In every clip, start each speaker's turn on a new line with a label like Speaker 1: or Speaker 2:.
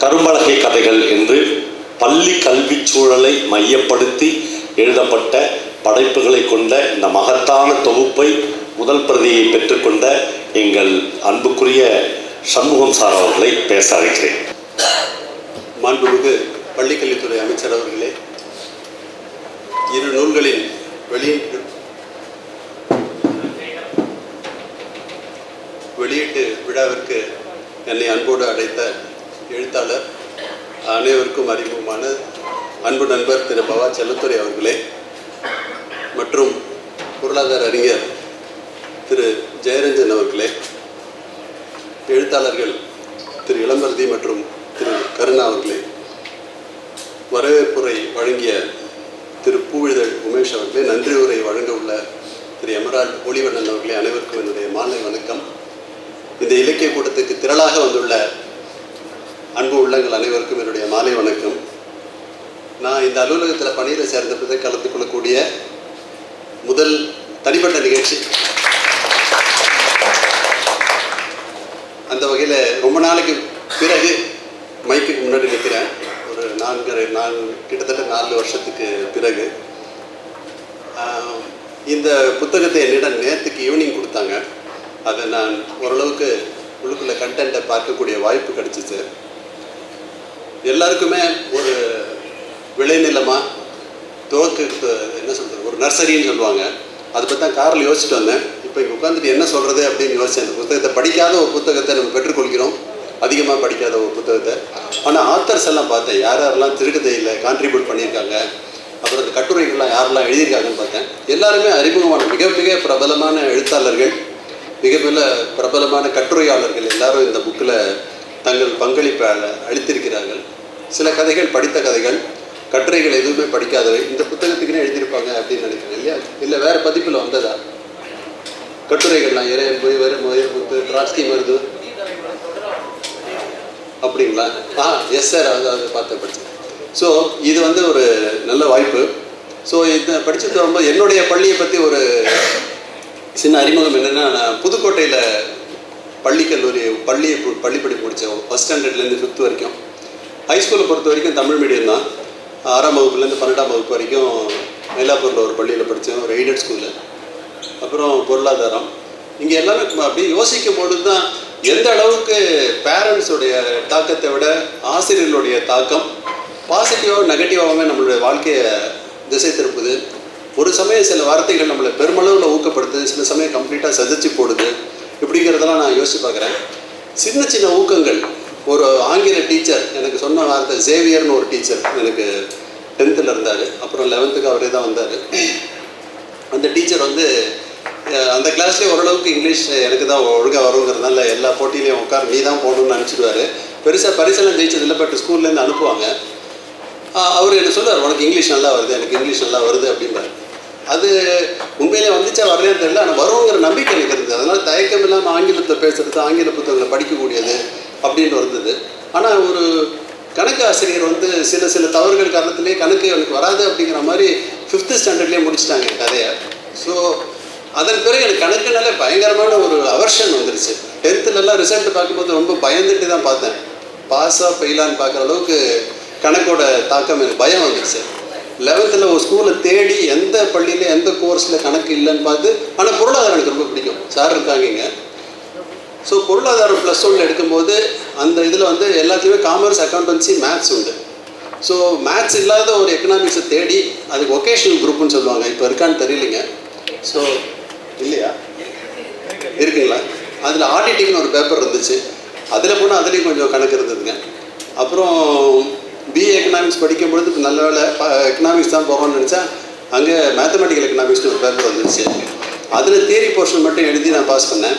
Speaker 1: கரும்பலகை கதைகள் என்று பள்ளி கல்விச் சூழலை மையப்படுத்தி எழுதப்பட்ட படைப்புகளை கொண்ட இந்த மகத்தான தொகுப்பை முதல் பிரதியை பெற்றுக்கொண்ட எங்கள் அன்புக்குரிய சண்முகம் சார் அவர்களை பேச அழைக்கிறேன்.
Speaker 2: மாண்புமிகு பள்ளிக்கல்வித்துறை அமைச்சர் அவர்களே இரு நூல்களின் வெளியீட்டு வெளியீட்டு விழாவிற்கு என்னை அன்போடு அழைத்த எழுத்தாளர் அனைவருக்கும் அறிமுகமான அன்பு நண்பர் திரு பவா செல்லத்துறை அவர்களே மற்றும் பொருளாதார அறிஞர் திரு ஜெயரஞ்சன் அவர்களே எழுத்தாளர்கள் திரு இளம்பரதி மற்றும் திரு கருணா அவர்களே வரவேற்புரை வழங்கிய திரு பூவிதழ் உமேஷ் அவர்களே நன்றி உரை வழங்க உள்ள திரு எமரால் ஒளிவண்ணன் அவர்களே அனைவருக்கும் என்னுடைய மாலை வணக்கம். இந்த இலக்கிய கூட்டத்துக்கு திரளாக வந்துள்ள அன்பு உள்ளங்கள் அனைவருக்கும் என்னுடைய மாலை வணக்கம். நான் இந்த அலுவலகத்தில் பணியில் சேர்ந்தபோது கலந்து கொள்ளக்கூடிய முதல் தனிப்பட்ட நிகழ்ச்சி. அந்த வகையில் ரொம்ப நாளைக்கு பிறகு மைக்கு முன்னாடி நிற்கிறேன் ஒரு நான்கு நான் கிட்டத்தட்ட நாலு வருஷத்துக்கு பிறகு. இந்த புத்தகத்தை என்னிடம் நேற்றுக்கு ஈவினிங் கொடுத்தாங்க. அதை நான் ஓரளவுக்கு உள்ளுக்குள்ள கண்டென்ட்டை பார்க்கக்கூடிய வாய்ப்பு கிடைச்சிச்சு. எல்லாருக்குமே ஒரு விளைநிலமாக துவக்கு என்ன சொல்கிறது ஒரு நர்சரின்னு சொல்லுவாங்க. அதை பற்றி தான் காரில் யோசிச்சுட்டு வந்தேன். இப்போ இங்கே உட்காந்துட்டு என்ன சொல்கிறது அப்படின்னு யோசிச்சேன். அந்த புத்தகத்தை படிக்காத ஒரு புத்தகத்தை நம்ம பெற்றுக்கொள்கிறோம். அதிகமாக படிக்காத ஒரு புத்தகத்தை. ஆனால் ஆத்தர்ஸ் எல்லாம் பார்த்தேன். யார் யாரெல்லாம் திருக்கதையில் கான்ட்ரிபியூட் பண்ணியிருக்காங்க அப்புறம் அந்த கட்டுரைகள்லாம் யாரெல்லாம் எழுதியிருக்காங்கன்னு பார்த்தேன். எல்லாருமே அறிமுகமான மிக மிக பிரபலமான எழுத்தாளர்கள் மிக மிக பிரபலமான கட்டுரையாளர்கள் எல்லாரும் இந்த புக்கில் தங்கள் பங்களிப்பை அளித்திருக்கிறார்கள். சில கதைகள் படித்த கதைகள் கட்டுரைகள் எதுவுமே படிக்காதவை. இந்த புத்தகத்துக்குன்னே எழுதியிருப்பாங்க அப்படின்னு நினைக்கிறேன் இல்லையா? இல்லை வேறு பதிப்பில் வந்ததா? கட்டுரைகள்லாம் இறைய போய் வரும் மொயர் புத்து மருது. அப்படிங்களா? ஆ எஸ் சார் அது அது பார்த்து படித்தேன் ஸோ இது வந்து ஒரு நல்ல வாய்ப்பு. ஸோ இதை படிச்சுட்டு வரும்போது என்னுடைய பள்ளியை பற்றி ஒரு சின்ன அறிமுகம் என்னென்னா நான் புதுக்கோட்டையில் பள்ளி கல்லூரி பள்ளி பள்ளி படிப்பு முடித்தேன் ஃபஸ்ட் ஸ்டாண்டர்ட்லேருந்து ஃபிஃப்த் வரைக்கும். ஹைஸ்கூலை பொறுத்த வரைக்கும் தமிழ் மீடியம் தான். ஆறாம் வகுப்புலேருந்து பன்னெண்டாம் வகுப்பு வரைக்கும் மயிலாப்பூரில் ஒரு பள்ளியில் படித்தேன் ஒரு எய்டட் ஸ்கூலில் அப்புறம் பொருளாதாரம். இங்கே எல்லாரும் அப்படியே யோசிக்கும் பொழுது தான் எந்த அளவுக்கு பேரண்ட்ஸுடைய தாக்கத்தை விட ஆசிரியர்களுடைய தாக்கம் பாசிட்டிவாக நெகட்டிவாகவே நம்மளுடைய வாழ்க்கையை திசை திருப்புது. ஒரு சமயம் சில வார்த்தைகள் நம்மளை பெருமளவில் ஊக்கப்படுத்துது சில சமயம் கம்ப்ளீட்டாக சதிச்சு போடுது. இப்படிங்கிறதெல்லாம் நான் யோசிச்சு பார்க்குறேன். சின்ன சின்ன ஊக்கங்கள். ஒரு ஆங்கில டீச்சர் எனக்கு சொன்ன வார்த்தை சேவியர்னு ஒரு டீச்சர் எனக்கு டென்த்தில் இருந்தார். அப்புறம் லெவன்த்துக்கு அவரே தான் வந்தார். அந்த டீச்சர் வந்து அந்த கிளாஸ்லேயே ஓரளவுக்கு இங்கிலீஷ் எனக்கு தான் ஒழுங்காக வருங்கிறதுனால எல்லா போட்டியிலையும் உட்கார் நீ தான் போகணும்னு நினச்சிடுவார். பெருசாக பரிசெல்லாம் ஜெயிச்சதில்லை பட் ஸ்கூல்லேருந்து அனுப்புவாங்க. அவர் என்ன சொல்லுவார் உனக்கு இங்கிலீஷ் நல்லா வருது எனக்கு இங்கிலீஷ் நல்லா வருது அப்படிம்பார். அது உண்மையிலே வந்துச்சா வரலையான்னு தெரியல. ஆனால் வருங்கிற நம்பிக்கை எனக்கு இருந்தது. அதனால் தயக்கம் இல்லாமல் ஆங்கிலத்தை பேசுறது ஆங்கில புத்தகங்களை படிக்கக்கூடியது அப்படின்னு இருந்தது. ஆனால் ஒரு கணக்கு ஆசிரியர் வந்து சில சில தவறுகள் காரணத்திலே கணக்கு எனக்கு வராது அப்படிங்கிற மாதிரி ஃபிஃப்த்து ஸ்டாண்டர்ட்லேயே முடிச்சிட்டாங்க என் கதையை. ஸோ அதன் பிறகு எனக்கு கணக்குனாலே பயங்கரமான ஒரு அவர்ஷன் வந்துருச்சு. டென்த்துலலாம் ரிசல்ட் பார்க்கும்போது ரொம்ப பயந்துட்டு தான் பார்த்தேன் பாஸாக ஃபெயிலான்னு பார்க்குற அளவுக்கு கணக்கோட தாக்கம் எனக்கு பயம் வந்துருச்சு. லெவன்த்தில் ஒரு ஸ்கூலை தேடி எந்த பள்ளியில் எந்த கோர்ஸில் கணக்கு இல்லைன்னு பார்த்து ஆனால் பொருளாதாரம் எனக்கு ரொம்ப பிடிக்கும். சார் இருக்காங்க இங்கே. ஸோ பொருளாதாரம் ப்ளஸ் ஒன்ல எடுக்கும்போது அந்த இதில் வந்து எல்லாத்தையுமே காமர்ஸ் அக்கௌண்டன்சி மேத்ஸ் உண்டு. ஸோ மேத்ஸ் இல்லாத ஒரு எக்கனாமிக்ஸை தேடி அதுக்கு ஒகேஷனல் குரூப்னு சொல்லுவாங்க. இப்போ இருக்கான்னு தெரியலைங்க. ஸோ இல்லையா? இருக்குங்களா? அதில் ஆடிட்டிங்னு ஒரு பேப்பர் இருந்துச்சு. அதில் போனால் அதுலேயும் கொஞ்சம் கணக்கு இருந்ததுங்க. அப்புறம் பிஏ எக்கனாமிக்ஸ் படிக்கும் பொழுது நல்ல வேலை எக்கனாமிக்ஸ் தான் போகணும்னு நினச்சா அங்கே மேத்தமெட்டிக்கல் எக்கனாமிக்ஸ்னு ஒரு பேப்பர் வந்துருச்சு அதில் தியரி போர்ஷன் மட்டும் எழுதி நான் பாஸ் பண்ணேன்.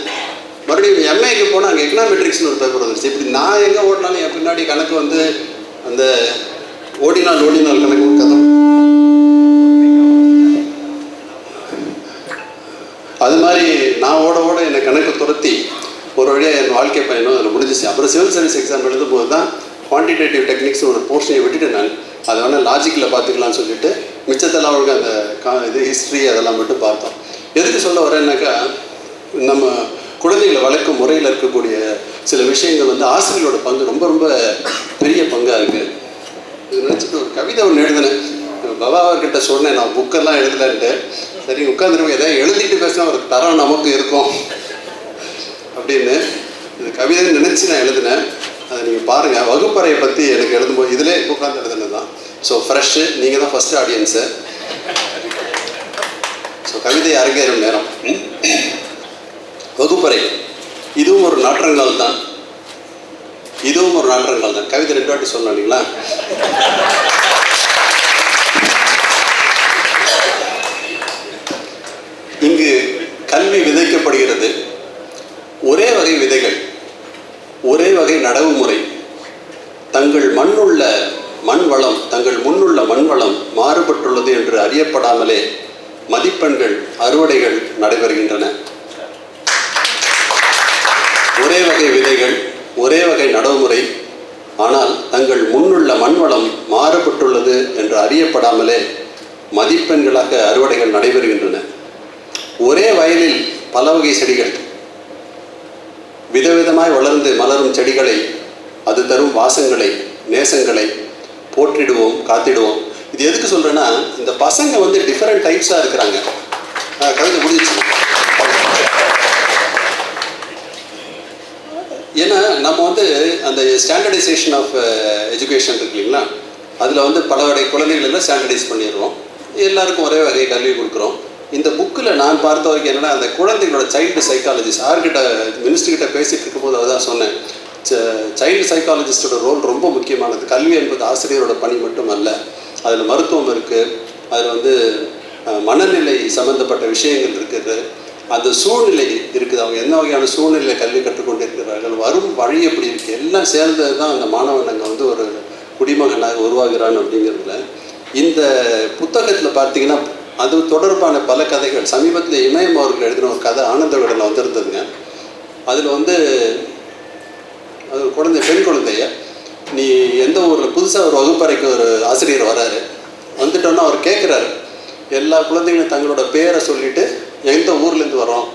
Speaker 2: மறுபடியும் எம்ஏக்கு போனால் அங்கே எக்கனாமெட்ரிக்ஸ்னு ஒரு பேப்பர் வந்துருச்சு இப்படி நான் எங்கே ஓடினாலும் என் பின்னாடி கணக்கு வந்து அந்த ஓடினால் ஓடினால் கணக்கு கதை. அது மாதிரி நான் ஓட ஓட என்னை கணக்கு துரத்தி ஒரு வழியாக என் வாழ்க்கை பயணம் அதில் முடிஞ்சிச்சு. அப்புறம் சிவில் சர்வீஸ் எக்ஸாம் எழுதும்போது தான் குவான்டிடேட்டிவ் டெக்னிக்ஸ் ஒரு போர்ஷனை விட்டுட்டு நான் அதை வேணால் லாஜிக்கில் பார்த்துக்கலாம்னு சொல்லிட்டு மிச்சத்தெல்லாம் அவங்க அந்த கா இது ஹிஸ்ட்ரி அதெல்லாம் மட்டும் பார்த்தோம். எதுக்கு சொல்ல வரேன்னாக்கா நம்ம குழந்தைகளை வளர்க்கும் முறையில் இருக்கக்கூடிய சில விஷயங்கள் வந்து ஆசிரியர்களோட பங்கு ரொம்ப ரொம்ப பெரிய பங்காக இருக்குது இது நினச்சிட்டு ஒரு கவிதை ஒன்று எழுதினேன். பபா அவர்கிட்ட சொன்னேன் நான் புக்கெல்லாம் எழுதலன்ட்டு. சரி உட்காந்துருவோம் எதாவது எழுதிட்டு பேசினா ஒரு தரம் நமக்கு இருக்கும். அப்படின்னு இது கவிதை நினச்சி நான் எழுதினேன். அதை நீங்கள் பாருங்கள் வகுப்பறையை பற்றி எனக்கு எழுதும்போது இதிலே உட்காந்து எழுதுனது தான் ஸோ ஃப்ரெஷ்ஷு நீங்கள் தான் ஃபஸ்ட்டு ஆடியன்ஸு ஸோ கவிதை அரங்கேறும் நேரம் வகுப்பறை. இதுவும் ஒரு நாற்றங்கள் தான். இதுவும் ஒரு நாற்றங்கள் தான். கவிதை ரெண்டு வாட்டி சொல்லணும் இல்லைங்களா இங்கு கல்வி விதைக்கப்படுகிறது ஒரே வகை விதைகள் ஒரே வகை நடவு முறை. தங்கள் மண்ணுள்ள மண் வளம் தங்கள் முன்னுள்ள மண் வளம் மாறுபட்டுள்ளது என்று அறியப்படாமலே மதிப்பெண்கள் அறுவடைகள் நடைபெறுகின்றன. ஒரே வகை விதைகள் ஒரே வகை நடவுமுறை ஆனால் தங்கள் முன்னுள்ள மண்வளம் மாறுபட்டுள்ளது என்று அறியப்படாமலே மதிப்பெண்களாக அறுவடைகள் நடைபெறுகின்றன. ஒரே வயலில் பல வகை செடிகள் விதவிதமாய் வளர்ந்து மலரும் செடிகளை அது தரும் வாசங்களை நேசங்களை போற்றிடுவோம் காத்திடுவோம். இது எதுக்கு சொல்கிறேன்னா இந்த பசங்க வந்து டிஃப்ரெண்ட் டைப்ஸாக இருக்கிறாங்க. ஆ, கவிதை முடிஞ்சிச்சு. ஏன்னா நம்ம வந்து அந்த ஸ்டாண்டர்டைசேஷன் ஆஃப் எஜுகேஷன் இருக்கு இல்லைங்களா? அதில் வந்து பல வகை குழந்தைகள் எல்லாம் ஸ்டாண்டர்டைஸ் பண்ணிடுறோம். எல்லாருக்கும் ஒரே வகை கல்வி கொடுக்குறோம். இந்த புக்கில் நான் பார்த்த வரைக்கும் என்னென்னா அந்த குழந்தைகளோட சைல்டு சைக்காலஜி சார்கிட்ட மினிஸ்டர்கிட்ட பேசிகிட்டு இருக்கும்போது அதான் சொன்னேன். சைல்டு சைக்காலஜிஸ்டோட ரோல் ரொம்ப முக்கியமானது. கல்வி என்பது ஆசிரியரோட பணி மட்டும் அல்ல அதில் மருத்துவம் இருக்குது அதில் வந்து மனநிலை சம்மந்தப்பட்ட விஷயங்கள் இருக்குது. அந்த சூழ்நிலை இருக்குது. அவங்க என்ன வகையான சூழ்நிலை கல்வி கற்றுக்கொண்டிருக்கிறார்கள்? வரும் வழி எப்படி இருக்குது எல்லாம் சேர்ந்தது தான் அந்த மாணவன் அங்கே வந்து ஒரு குடிமகனாக உருவாகிறான் அப்படிங்கிறதுல. இந்த புத்தகத்தில் பார்த்தீங்கன்னா அது தொடர்பான பல கதைகள். சமீபத்தில் இமயம் அவர்கள் எழுதின ஒரு கதை ஆனந்த விடலில் வந்திருந்ததுங்க. அதில் வந்து அது குழந்தை பெண் குழந்தைய நீ எந்த ஊரில்? புதுசாக ஒரு வகுப்பறைக்கு ஒரு ஆசிரியர் வராரு. வந்துட்டோன்னா அவர் கேட்குறாரு எல்லா குழந்தைங்களும் தங்களோட பேரை சொல்லிட்டு எந்த ஊர்லேருந்து வரோம்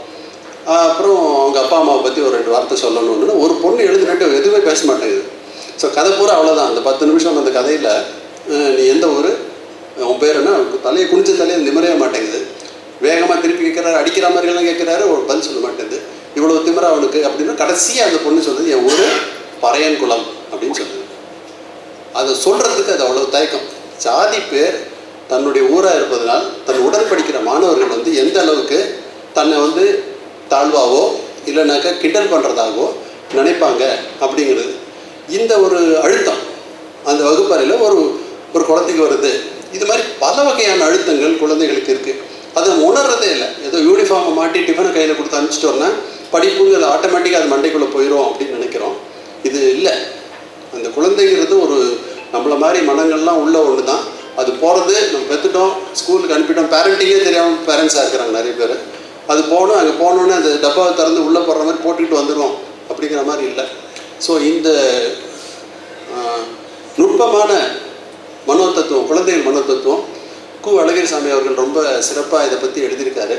Speaker 2: அப்புறம் அவங்க அப்பா அம்மாவை பற்றி ஒரு ரெண்டு வார்த்தை சொல்லணும்னு. ஒரு பொண்ணு எழுதுனட்டு எதுவுமே பேச மாட்டேங்குது. ஸோ கதை பூரா அவ்வளோதான் அந்த பத்து நிமிஷம் அந்த கதையில் நீ எந்த ஊர்? உன் பேர் என்ன? தலையை குனிஞ்ச தலையை நிமிரவே மாட்டேங்குது. வேகமாக திருப்பி கேட்குறாரு அடிக்கிற மாதிரிலாம் கேட்குறாரு ஒரு பதில் சொல்ல மாட்டேங்குது. இவ்வளோ திமிரா அவனுக்கு அப்படின்னா கடைசியாக அந்த பொண்ணு சொல்லுது என் ஊர் பறையன் குளம் அப்படின்னு சொல்லுது அதை சொல்கிறதுக்கு அது அவ்வளோ தயக்கம். சாதி பேர் தன்னுடைய ஊராக இருப்பதனால் தன் உடன் படிக்கிற மாணவர்கள் வந்து எந்த அளவுக்கு தன்னை வந்து தாழ்வாவோ இல்லைனாக்கா கிண்டல் பண்ணுறதாகவோ நினைப்பாங்க அப்படிங்கிறது. இந்த ஒரு அழுத்தம் அந்த வகுப்பறையில் ஒரு ஒரு குழந்தைக்கு வருது. இது மாதிரி பல வகையான அழுத்தங்கள் குழந்தைகளுக்கு இருக்குது அதை உணர்றதே இல்லை. ஏதோ யூனிஃபார்மை மாட்டி டிஃபனை கையில் கொடுத்து அனுப்பிச்சிட்டோம்னா படிப்புங்கிறது ஆட்டோமேட்டிக்காக அது மண்டைக்குள்ளே போயிடும் அப்படின்னு நினைக்கிறோம். இது இல்லை. அந்த குழந்தைங்கிறது ஒரு நம்மளை மாதிரி மனங்கள்லாம் உள்ள ஒன்று தான் அது போகிறது நம்ம பெற்றுட்டோம் ஸ்கூலுக்கு அனுப்பிட்டோம். பேரண்டிங்கே தெரியாமல் பேரண்ட்ஸாக இருக்கிறாங்க நிறைய பேர். அது போகணும் அங்கே போனோன்னே அந்த டப்பாவை திறந்து உள்ளே போடுற மாதிரி போட்டுக்கிட்டு வந்துடுவோம் அப்படிங்கிற மாதிரி இல்லை. ஸோ இந்த நுட்பமான மனோ மனோதத்துவம் குழந்தைகள் மனோதத்துவம். கு. அழகிரிசாமி அவர்கள் ரொம்ப சிறப்பாக இதை பற்றி எழுதியிருக்காரு.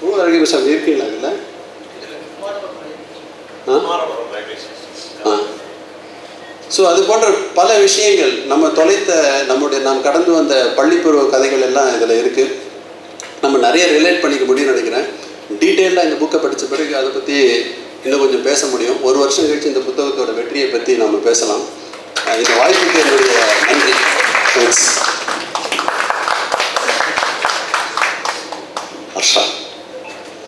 Speaker 2: கு. அழகிரிசாமி இருக்கீங்களா அதில். ஆ? ஸோ அது போன்ற பல விஷயங்கள் நம்ம தொலைத்த நம்முடைய நாம் கடந்து வந்த பள்ளிப்பருவ கதைகள் எல்லாம் இதில் இருக்குது நம்ம நிறைய ரிலேட் பண்ணிக்க முடியும்னு நினைக்கிறேன். டீட்டெயிலாக இந்த புக்கை படித்த பிறகு அதை பற்றி இன்னும் கொஞ்சம் பேச முடியும். ஒரு வருஷம் கழிச்சு இந்த புத்தகத்தோட வெற்றியை பற்றி நாம் பேசலாம். இந்த வாய்ப்புக்கு என்னுடைய நன்றி தேங்க்ஸ்